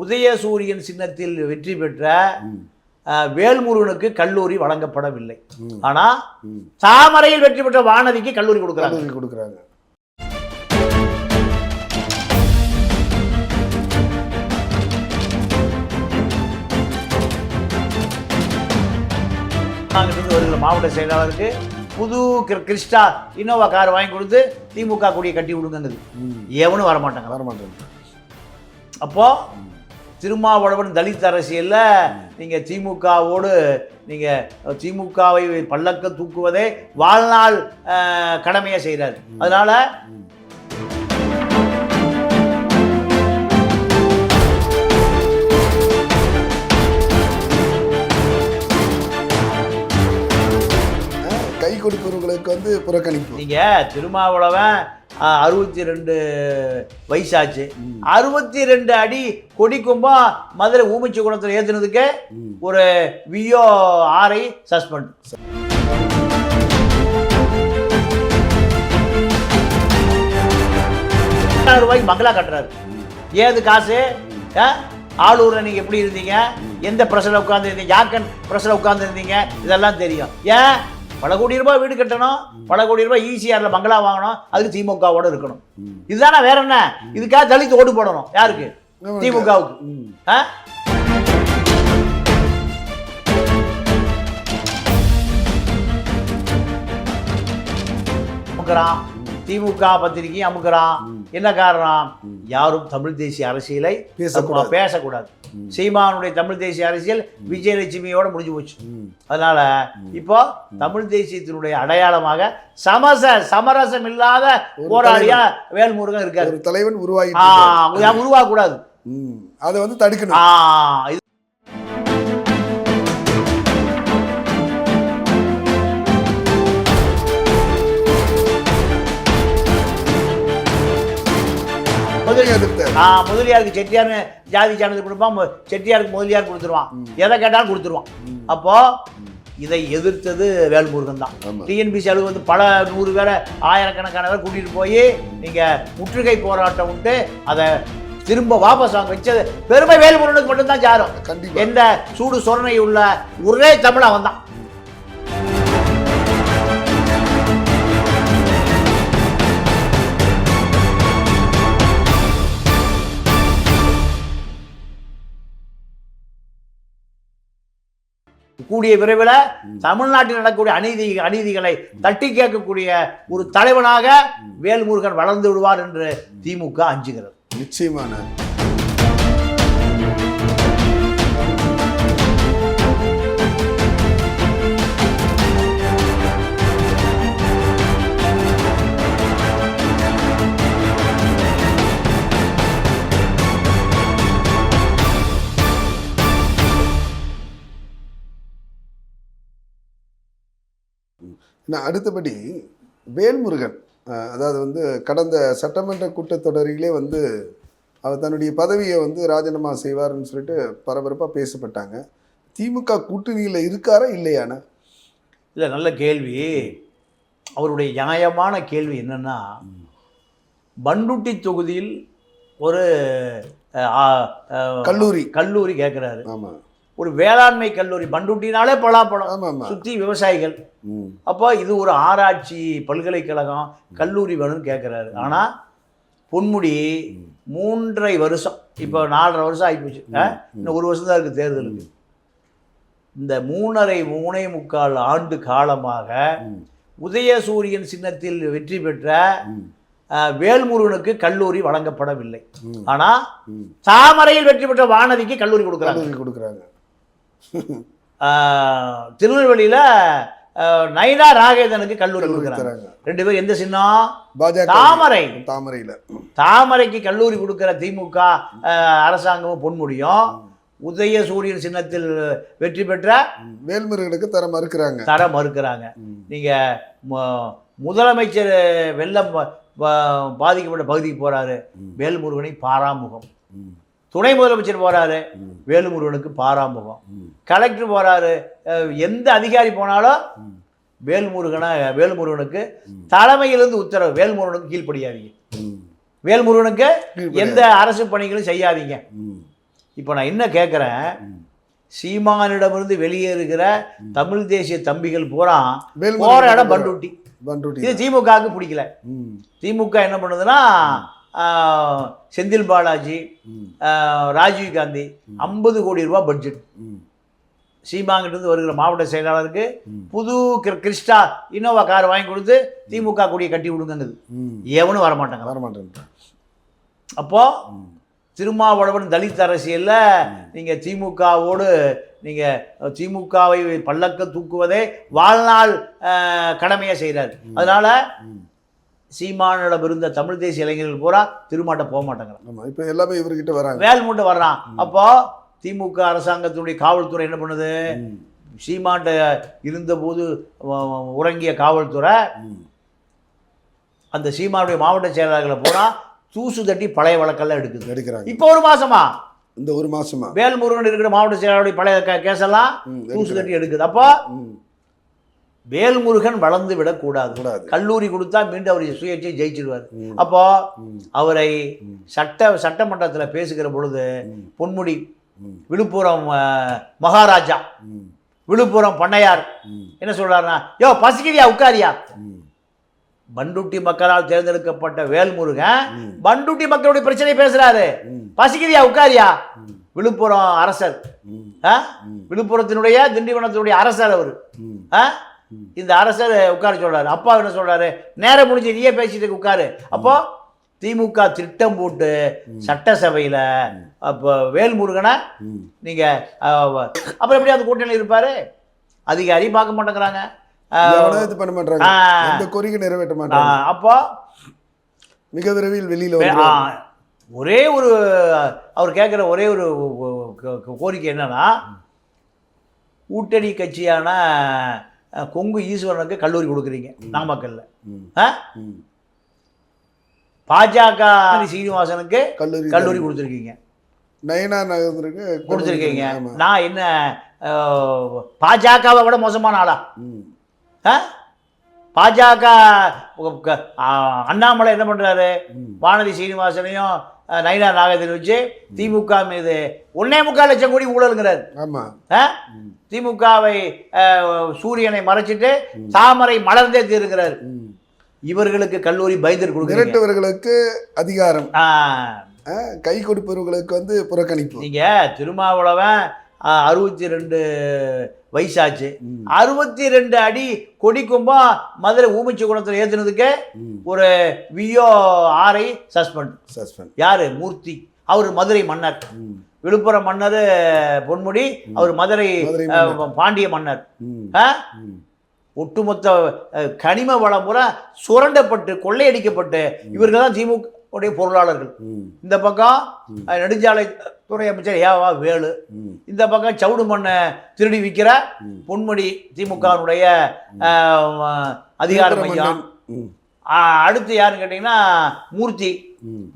உதயசூரியன் சின்னத்தில் வெற்றி பெற்ற வேல்முருகனுக்கு கல்லூரி வழங்கப்படவில்லை. ம். ஆனா ம். தாமரையில் வெற்றி பெற்ற வானதிக்கு கல்லூரி கொடுக்குறாங்க. கொடுக்குறாங்க. வருகிற மாவட்ட செயலாளருக்கு புது கிற- கிறிஸ்டா இன்னோவா கார் வாங்கி கொடுத்து திமுக கொடியை கட்டி விடுங்கிறது. எவனும் வர மாட்டாங்க வர மாட்டேன் அப்போ திருமாவளவன் தலித் அரசியல்ல நீங்க திமுகவோடு நீங்க திமுகவை பல்லக்க தூக்குவதே வாழ்நாள் அஹ், கடமையை செய்கிறார் அதனால கை கொடுப்பவர்களுக்கு வந்து புறக்கணிப்பு. நீங்க திருமாவளவன் அறுபத்தி ரெண்டு வயசாச்சு. அறுபத்தி ரெண்டு அடி கொடி கொம்பா மதுரை ஊமிச்சி குளத்தில் ஏத்துனதுக்கு ம். ஒரு விஓ ஆரை சஸ்பெண்ட். ரூபாய்க்கு பங்களா கட்டுறாரு. ஏது காசு? ஆளூரில் நீங்கள் எப்படி இருந்தீங்க? எந்த ப்ரெஸ்ஸில் உட்காந்து இருந்தீங்க யாக்கன் ப்ரெஸ்ஸில் உட்காந்து இருந்தீங்க இதெல்லாம் தெரியும். ஏன்? பல கோடி ரூபாய் வீடு கட்டணும் பல கோடி ரூபாய் ஈசிஆரில் பங்களா வாங்கணும் அதுக்கு திமுகவோட இருக்கணும். இதுதானே வேற என்ன இதுக்காக தலித் ஓட்டு போடணும் யாருக்கு திமுகவுக்கு. ஆ? அமுக்குறான் திமுக பத்திரிகையும் அமுக்குறான் என்ன காரணம் யாரும் தமிழ் தேசிய அரசியலை பேசக்கூடாது. பேசக்கூடாது சீமானுடைய தமிழ் தேசிய அரசியல் விஜயலட்சுமியோட முடிஞ்சு போச்சு. அதனால இப்போ தமிழ் தேசியத்தினுடைய அடையாளமாக சமச சமரசம் இல்லாத போராளியா வேல்முருகன் இருக்காரு. தலைவன் உருவாகி ஆ, உருவாகக்கூடாது. அதை வந்து தடுக்கணும். ஆ, இது முதலி- எதிர்த்த. ஆ, முதலியாருக்கு செட்டியார்னு ஜாதி சான்றிதழ் கொடுப்பான் செட்டியாருக்கு முதலியார் கொடுத்துருவான். எதை கேட்டாலும் கொடுத்துருவான். அப்போ இதை எதிர்த்தது வேல்முருகன் தான். டிஎன்பிசி அலுவலகம் வந்து பல நூறு பேரை ஆயிரக்கணக்கான பேர் கூட்டிட்டு போய் நீங்க முற்றுகை போராட்டம் விட்டு அதை திரும்ப வாபஸ் வாங்க வச்சது. பெருமை வேல்முருகனுக்கு மட்டும்தான் சாரும். எந்த சூடு சொரணை உள்ள ஒரே தமிழ் அவன் தான் கூடிய விரைவில் தமிழ்நாட்டில் நடக்கக்கூடிய அநீதி அநீதிகளை தட்டி கேட்கக்கூடிய ஒரு தலைவனாக வேல்முருகன் வளர்ந்து விடுவார் என்று திமுக அஞ்சுகிறது. நிச்சயமான. நான் அடுத்தபடி வேல்முருகன். அதாவது வந்து கடந்த சட்டமன்ற கூட்டத்தொடரிலே வந்து அவர் தன்னுடைய பதவியை வந்து ராஜினாமா செய்வார்னு சொல்லிட்டு பரபரப்பாக பேசப்பட்டாங்க. திமுக கூட்டணியில் இருக்காரா இல்லையாண்ணா இல்லை நல்ல கேள்வி. அவருடைய நியாயமான கேள்வி என்னன்னா பண்டுட்டி தொகுதியில் ஒரு கல்லூரி. கல்லூரி கேட்குறாரு ஆமாம் ஒரு வேளாண்மை கல்லூரி பண்டுட்டினாலே பலாப்பழம். சுற்றி விவசாயிகள். அப்போ இது ஒரு ஆராய்ச்சி பல்கலைக்கழகம் கல்லூரி வேணும்னு கேட்குறாரு ஆனால் பொன்முடி மூன்றரை வருஷம். இப்போ நாலரை வருஷம் ஆகிப்போச்சு? இன்னும் ஒரு வருஷம் தான் இருக்குது தேர்தலுக்கு இந்த மூணரை மூணே முக்கால் ஆண்டு காலமாக. உதயசூரியன் சின்னத்தில் வெற்றி பெற்ற வேல்முருகனுக்கு கல்லூரி வழங்கப்படவில்லை. ஆனால். தாமரையில் வெற்றி பெற்ற வானதிக்கு கல்லூரி கொடுக்குறாங்க. கொடுக்குறாங்க. திருநெல்வேலியில நைனா ராகேதனுக்கு கல்லூரி கொடுக்குறாங்க. ரெண்டு பேரும் எந்த சின்னம் தாமரை. தாமரையில். தாமரைக்கு கல்லூரி கொடுக்கிற திமுக அரசாங்கமும் பொன்முடியும். உதயசூரியன் சின்னத்தில் வெற்றி பெற்ற வேல்முருகனுக்கு தர மறுக்கிறாங்க. தர மறுக்கிறாங்க. ம். நீங்க மு- முதலமைச்சர் வெள்ளம் பாதிக்கப்பட்ட பகுதிக்கு போறாரு. ம். வேல்முருகனை பாராமுகம். துணை முதலமைச்சர் போறாரு. ம். வேலுமுருகனுக்கு பாராமுகம். கலெக்டர் போறாரு. அஹ், எந்த அதிகாரி போனாலும். வேல்முருகனை வேல்முருகனுக்கு. தலைமையிலிருந்து உத்தரவு. வேல்முருகனுக்கு கீழ்ப்படியாதீங்க. வேல்முருகனுக்கு. எந்த அரசு பணிகளும் செய்யாதீங்க. இப்போ நான் என்ன கேட்குறேன் சீமானிடமிருந்து வெளியேறுகிற தமிழ் தேசிய தம்பிகள் பூரா போற இடம் பண்டுட்டி. இது திமுகவுக்கு பிடிக்கல. திமுக என்ன பண்ணுதுன்னா செந்தில் பாலாஜி ராஜீவ் காந்தி ஐம்பது கோடி ரூபாய் பட்ஜெட் சீமாங்கிட்டிருந்து வருகிற மாவட்ட செயலாளருக்கு. புது கிற- கிறிஸ்டா இனோவா கார் வாங்கி கொடுத்து திமுக கொடியை கட்டி விடுங்கங்குது. எவனும் வரமாட்டாங்க. வரமாட்டேன் அப்போ திருமாவளவன் தலித் அரசியல்ல நீங்க திமுகவோடு நீங்க திமுகவை பல்லக்க தூக்குவதே வாழ்நாள் ஆஹ், கடமையை செய்கிறார் அதனால சீமானிடம் இருந்த தமிழ் தேசிய இளைஞர்கள் பூரா திருமாட்ட போக மாட்டேங்கிறான் ஆமா இப்போ எல்லாமே இவர்கிட்ட வராங்க. வேல்முட்டை வர்றான். அப்போ திமுக அரசாங்கத்தினுடைய காவல்துறை என்ன பண்ணுது? ம். சீமான்ட்ட இருந்தபோது உறங்கிய காவல்துறை. அந்த சீமானுடைய மாவட்ட செயலாளர்களை பூரா தூசு தட்டி பழைய வழக்கெல்லாம் எடுக்குது. எடுக்கிறாங்க. இப்போ ஒரு மாசமா? இந்த ஒரு மாசமா? வேல்முருகன் இருக்கிற மாவட்ட செயலாளருடைய பழைய கே- கேஸெல்லாம் ம், தூசு தட்டி எடுக்குது. அப்போ வேல்முருகன் வளர்ந்து விடக்கூடாது கூடாது கல்லூரி கொடுத்தா மீண்டும் அவர் சுயேட்சை ஜெயிச்சிடுவார் ம். அப்போ. அவரை. சட்ட சட்டமன்றத்தில் பேசுகிற பொழுது. பொன்முடி. விழுப்புரம் மகாராஜா. விழுப்புரம் பண்ணையார். என்ன சொல்றாருன்னா யோ பசிக்கிறியா உட்காரியா. பண்டுட்டி மக்களால் தேர்ந்தெடுக்கப்பட்ட வேல்முருகன். பண்டுட்டி மக்களுடைய பிரச்சனை பேசுறாரு. பசிக்கிறியா உட்காரியா. விழுப்புரம் அரசர். விழுப்புரத்தினுடைய திண்டிவனத்தினுடைய அரசர் அவர். ஆ? இந்த அரசர் உட்கார சொல்றாரு. அப்பா என்ன சொல்றாரு? நேரம் முடிஞ்சு நீயே பேசிட்டு உட்காரு. அப்போ திமுக திட்டம் போட்டு சட்டசபையில அப்போ வேல்முருகனை ம். நீங்க அஹ், அப்புறம் எப்படி அந்த கூட்டணி இருப்பாரு? அதிகாரி பார்க்க மாட்டேங்கிறாங்க. பண்ண மாட்டாங்க கோரிக்கை நிறைவேற்ற மாட்டாங்க. அப்போ மிக விரைவில் வெளியில ஒரே ஒரு அவர் கேட்குற ஒரே ஒரு கோரிக்கை என்னன்னா கூட்டணி கட்சியான கொங்கு ஈஸ்வரனுக்கு கல்லூரி கொடுக்குறீங்க நாமக்கல்ல. பாஜக சீனிவாசனுக்கு கல்லூரி கல்லூரி கொடுத்துருக்கீங்க நயனா நகருக்கு கொடுத்துருக்கீங்க. நான் என்ன பாஜகவை விட மோசமான ஆளா. ஆ? பாஜக அண்ணாமலை என்ன பண்றாரு? ம். வானதி சீனிவாசனையும் நயினா நாகத்தில் வச்சு திமுக மீது ஒன்னே முக்கால் லட்சம் கோடி ஊழலுங்கிறார். ஆமா. ஆ? ம். திமுகவை சூரியனை மறைச்சிட்டு தாமரை மலர்ந்தே தீருகிறார். ம். இவர்களுக்கு கல்லூரி பயந்தர் கொடுக்குறீங்க. மிரட்டுவர்களுக்கு அதிகாரம். கை கொடுப்பவர்களுக்கு வந்து புறக்கணிப்பு. நீங்க திருமாவளவன் அறுபத்தி ரெண்டு வயசாச்சு. அறுபத்தி ரெண்டு அடி கொடி கொம்பா மதுரை ஊமச்சி குளத்தில் ஏத்துனதுக்கு ம். ஒரு விஓ ஆரை சஸ்பெண்ட். சஸ்பெண்ட். யாரு? மூர்த்தி. அவர் மதுரை மன்னர். விழுப்புரம் மன்னர் பொன்முடி அவர் மதுரை பாண்டிய மன்னர். ஒட்டுமொத்த கனிம வளம் பூரா சுரண்டப்பட்டு கொள்ளையடிக்கப்பட்டு இவர்கள் தான் திமுக உடைய பொருளாளர்கள். இந்த பக்கம் நெடுஞ்சாலை துறை அமைச்சர் ஏவா வேலு. இந்த பக்கம் சவுடு மண்ணை திருடி விற்கிற. பொன்முடி திமுகனுடைய அதிகார மையம் அடுத்து யாருன்னு கேட்டிங்கன்னா மூர்த்தி.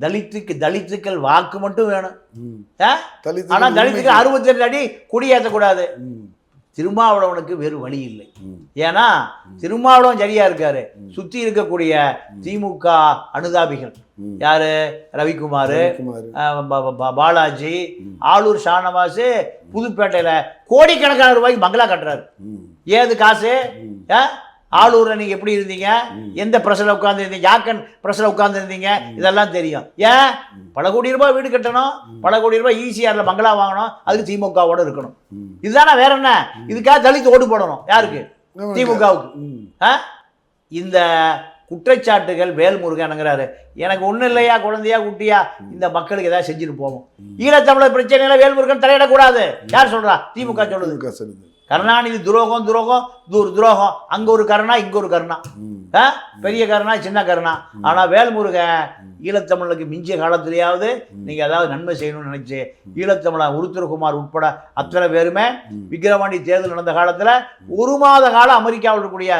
தலித்துக்கு தலித்துக்கள் வாக்கு மட்டும் வேணும் ம். ஆ? தலித்துகள் ஆனா தலித்துக்கு. அறுபத்தி ரெண்டு அடி குடியேற்றக்கூடாது. திருமாவளவனுக்கு வேறு வழி இல்லை. ஏன்னா திருமாவளவன் சரியா இருக்காரு. சுத்தி இருக்கக்கூடிய திமுக அனுதாபிகள். யாரு? ரவிக்குமார் பாலாஜி ஆளூர் ஷானவாஸ் புதுப்பேட்டையில கோடிக்கணக்கான ரூபாய்க்கு பங்களா கட்டுறாரு. ஏது காசு? ஆளூர்ல நீங்க எப்படி இருந்தீங்க? எந்த பிரஸ்ல உட்கார்ந்து இருந்தீங்க யாக்கன் பிரஸ்ல உட்கார்ந்து இருந்தீங்க இதெல்லாம் தெரியும். ஏன்? பல கோடி ரூபாய் வீடு கட்டணும். பல கோடி ரூபாய் ஈசிஆர்ல பங்களா வாங்கணும். அதுக்கு திமுகவோட இருக்கணும். இதுதானே வேற என்ன? இதுக்காக தலித்து ஓட்டு போடணும். யாருக்கு. திமுகவுக்கு? இந்த குற்றச்சாட்டுகள் வேல்முருகனுங்கிறாரு எனக்கு ஒன்றும் இல்லையா? குழந்தையா? குட்டியா? இந்த மக்களுக்கு ஏதாவது செஞ்சுட்டு போவோம். ஈழத்தமிழர் பிரச்சனையில வேல்முருகன் தலையிடக்கூடாது. யார் சொல்றா? திமுக சொல்லுது. கருணாநிதி துரோகம் துரோகம் துர் துரோகம். அங்க ஒரு கருணா இங்க ஒரு கருணா? பெரிய கருணா சின்ன கருணா. ஆனா வேல்முருகன் ஈழத்தமிழுக்கு மிஞ்சிய காலத்திலேயாவது நீங்க ஏதாவது நன்மை செய்யணும்னு நினைச்சு ஈழத்தமிழன் உருத்திரகுமார் உட்பட அத்தனை பேருமே விக்கிரவாண்டி தேர்தல் நடந்த காலத்துல ஒரு மாத காலம் அமெரிக்காவில் இருக்கக்கூடிய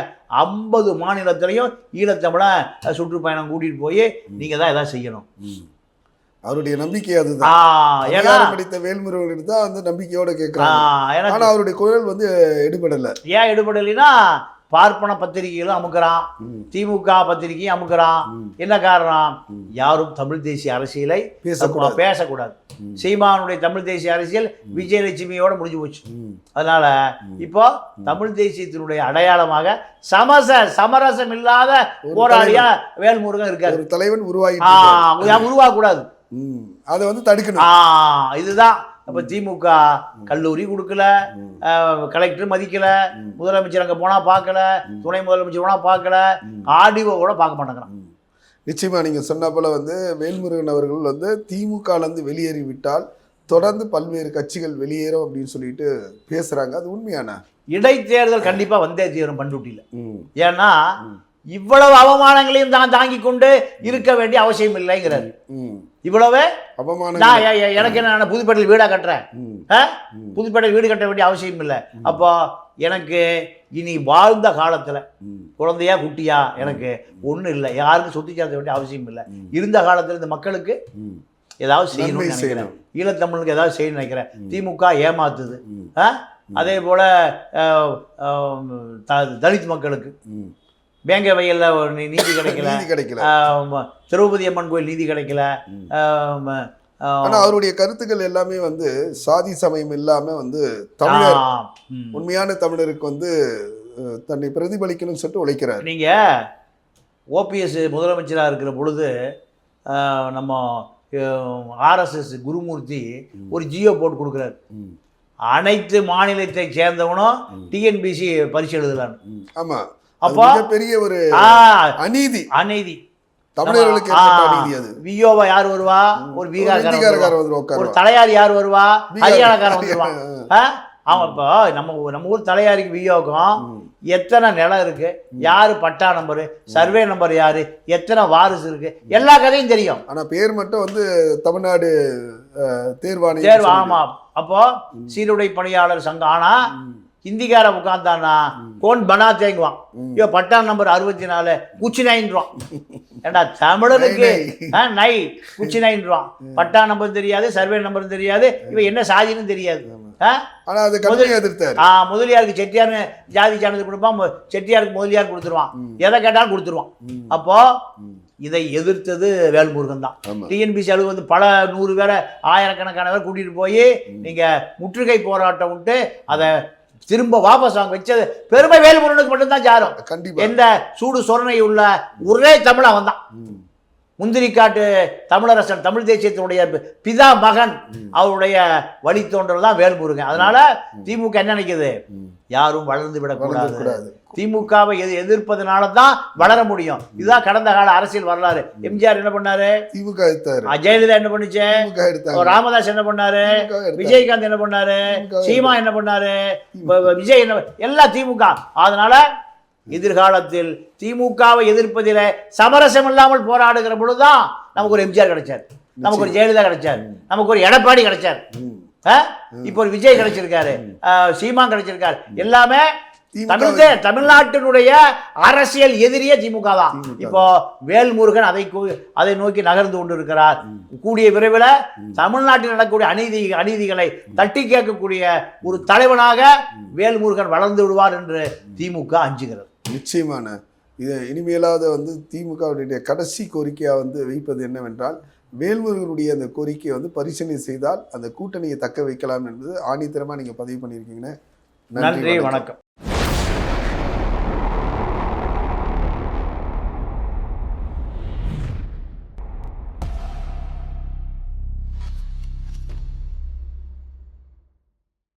ஐம்பது மாநிலத்திலையும் ஈழத்தமிழன் சுற்றுப்பயணம் கூட்டிட்டு போய் நீங்க தான் ஏதாவது செய்யணும். அவருடைய நம்பிக்கை அதுதான். ஏன்னா படித்த வேல்முருகன் தான் வந்து நம்பிக்கையோட கேட்கிறாங்க ஆனா அவருடைய குரல் வந்து எடுபடல. ஏன் எடுபடலைன்னா பார்ப்பன பத்திரிகைகளும் அமுக்குறான். திமுக பத்திரிகையும் அமுக்குறான். என்ன காரணம்? யாரும் தமிழ் தேசிய அரசியலை பேசக்கூடாது. பேசக்கூடாது. சீமானுடைய தமிழ் தேசிய அரசியல் விஜயலட்சுமியோட முடிஞ்சு போச்சு. அதனால இப்போ தமிழ் தேசியத்தினுடைய அடையாளமாக சமச சமரசம் இல்லாத போராளியா வேல்முருகன் இருக்காரு. தலைவன் உருவாகி உருவாகக்கூடாது. அதை வந்து தடுக்கணும். இதுதான். இப்போ திமுக கல்லூரி கொடுக்கல. கலெக்டர் மதிக்கல. முதலமைச்சர் அங்கே போனால் பார்க்கல. துணை முதலமைச்சர் போனால் பார்க்கல. ஆடிஓ கூட பார்க்க மாட்டேங்கிறான். ம். நிச்சயமா நீங்க சொன்ன போல வந்து வேல்முருகன் அவர்கள் வந்து திமுக இருந்து வெளியேறி விட்டால் தொடர்ந்து பல்வேறு கட்சிகள் வெளியேறும் அப்படின்னு சொல்லிட்டு பேசுறாங்க. அது உண்மையான? இடைத்தேர்தல் கண்டிப்பாக வந்தே தீரும் பண்ருட்டியில். ஏன்னா இவ்வளவு அவமானங்களையும் தான் தாங்கி கொண்டு இருக்க வேண்டிய அவசியம் இல்லைங்கிறாரு. இவ்வளவு? நான் எனக்கு என்ன நான் புதுப்பேட்டையில் வீடா கட்டுறேன்? புதுப்பேட்டை வீடு கட்ட வேண்டிய அவசியம் இல்லை. அப்போ எனக்கு இனி வாழ்ந்த காலத்துல. குழந்தையா குட்டியா எனக்கு ஒண்ணும் இல்லை. யாருக்கும் சொத்து சேர்த்த வேண்டிய அவசியம் இல்லை. இருந்த காலத்துல இந்த மக்களுக்கு. ஏதாவது நன்மை செய்யணும்னு நினைக்கிறேன். செய்யணும். ஈழத்தமிழுக்கு ஏதாவது செய்யணும்னு நினைக்கிறேன். திமுக ஏமாத்துது? அதே போல தலித் மக்களுக்கு. வேங்க வயல்ல நீதி கிடைக்கல. நீதி கிடைக்கல. திரௌபதி அம்மன் கோயில் நீதி கிடைக்கல. ஆம், ஆம், ஆனா அவருடைய கருத்துக்கள் எல்லாமே வந்து சாதி சமயம் இல்லாம வந்து தமிழர். உண்மையான தமிழருக்கு வந்து தன்னை பிரதிபலிக்கணும்னு சொல்லிட்டு உழைக்கிறார். நீங்க ஓபிஎஸ் முதலமைச்சராக இருக்கிற பொழுது நம்ம ஆர்எஸ்எஸ் குருமூர்த்தி ஒரு ஜியோ போட்டு கொடுக்குறாரு. அனைத்து மாநிலத்தை சேர்ந்தவனும் டிஎன்பிசி பரிசு எழுதலான்னு. ம். அப்போ பெரிய ஒரு அநீதி. அநீதி. தமிழர்களுக்கு அநீதி அது. வியோவா யார் வருவா? ஒரு பீகார்காரன் ஒரு தலையார் யார் வருவா. ஹரியானாக்காரன் வந்துருவான். ஆ? அவன் இப்போ நம்ம நம்ம ஊர் தலையாரிக்கு வியோகம். எத்தனை நிலம் இருக்கு? யாரு பட்டா நம்பரு? சர்வே நம்பர் யாரு? எத்தனை வாரிசு இருக்கு? எல்லா கதையும் தெரியும். ஆனா பேர் மட்டும் வந்து தமிழ்நாடு அஹ், தேர்வாணையம் தேர்வு. ஆமா. அப்போ சீருடை பணியாளர் சங்கம். ஆனா ஹிந்திக்கார உட்காந்தானா கோன் பனா தேங்குவான் ஐயோ பட்டா நம்பர் அறுபத்தி நாலு குச்சி நைன்றான் ஏண்டா தமிழனுக்கு நை, குச்சி நைன்றான் பட்டா நம்பர் தெரியாது சர்வே நம்பர் தெரியாது இவன் என்ன சாதின்னு தெரியாது. முதலியாருக்கு செட்டியார்னு ஜாதி சான்றிதழ் கொடுப்பான் செட்டியாருக்கு முதலியார் கொடுத்துருவான். எதை கேட்டாலும் கொடுத்துருவான். அப்போ இதை எதிர்த்தது வேல்முருகன் தான். டிஎன்பிசி அலுவலகம் வந்து பல நூறு பேரை ஆயிரக்கணக்கானவர் கூட்டிட்டு போய் நீங்க முற்றுகை போராட்டம் விட்டு அதை திரும்ப வாபஸ் வாங்க வச்சது பெருமை வேல்முருகனுக்கு மட்டும்தான் சாரும் கண்டிப்பா. எந்த சூடு சொரணை உள்ள ஒரே தமிழ் அவன் தான். முந்திரிக்காட்டு தமிழரசன் தமிழ் தேசியத்தினுடைய பிதா மகன் அவருடைய வழித்தோன்றல் தான் வேல்முருகன். அதனால திமுக என்ன நினைக்குது? யாரும் வளர்ந்து விடக்கூடாது. திமுகவை எது எதிர்ப்பதனால தான் வளர முடியும். இதுதான் கடந்த கால அரசியல் வரலாறு. எம்ஜிஆர் என்ன பண்ணாரு? திமுக ஜெயலலிதா என்ன பண்ணுச்சு? ராமதாஸ் என்ன பண்ணாரு. விஜயகாந்த் என்ன பண்ணாரு? சீமா என்ன பண்ணாரு? விஜய் என்ன எல்லாம் திமுக. அதனால எதிர்காலத்தில் திமுகவை எதிர்ப்பதில் சமரசம் இல்லாமல் போராடுகிற பொழுதுதான் நமக்கு ஒரு எம்ஜிஆர் கிடைச்சார். நமக்கு ஒரு ஜெயலலிதா கிடைச்சார். நமக்கு ஒரு எடப்பாடி கிடைச்சார்? இப்போ ஒரு விஜய் கிடைச்சிருக்காரு. சீமான் கிடைச்சிருக்காரு. எல்லாமே தமிழ் தமிழ்நாட்டினுடைய அரசியல் எதிரியே திமுக தான். இப்போ வேல்முருகன் அதை அதை நோக்கி நகர்ந்து கொண்டு இருக்கிறார் கூடிய விரைவில் தமிழ்நாட்டில் நடக்கக்கூடிய அநீதி அநீதிகளை தட்டி கேட்கக்கூடிய ஒரு தலைவனாக வேல்முருகன் வளர்ந்து விடுவார் என்று திமுக அஞ்சுகிறது. நிச்சயமான. இது இனிமேலாவது வந்து திமுகவுடைய கடைசி கோரிக்கையா வந்து வைப்பது என்னவென்றால் வேல்முருகனுடைய அந்த கோரிக்கையை வந்து பரிசீலனை செய்தால் அந்த கூட்டணியை தக்க வைக்கலாம் என்பது ஆணித்தரமா நீங்க பதிவு பண்ணியிருக்கீங்கன்னு நன்றி வணக்கம்.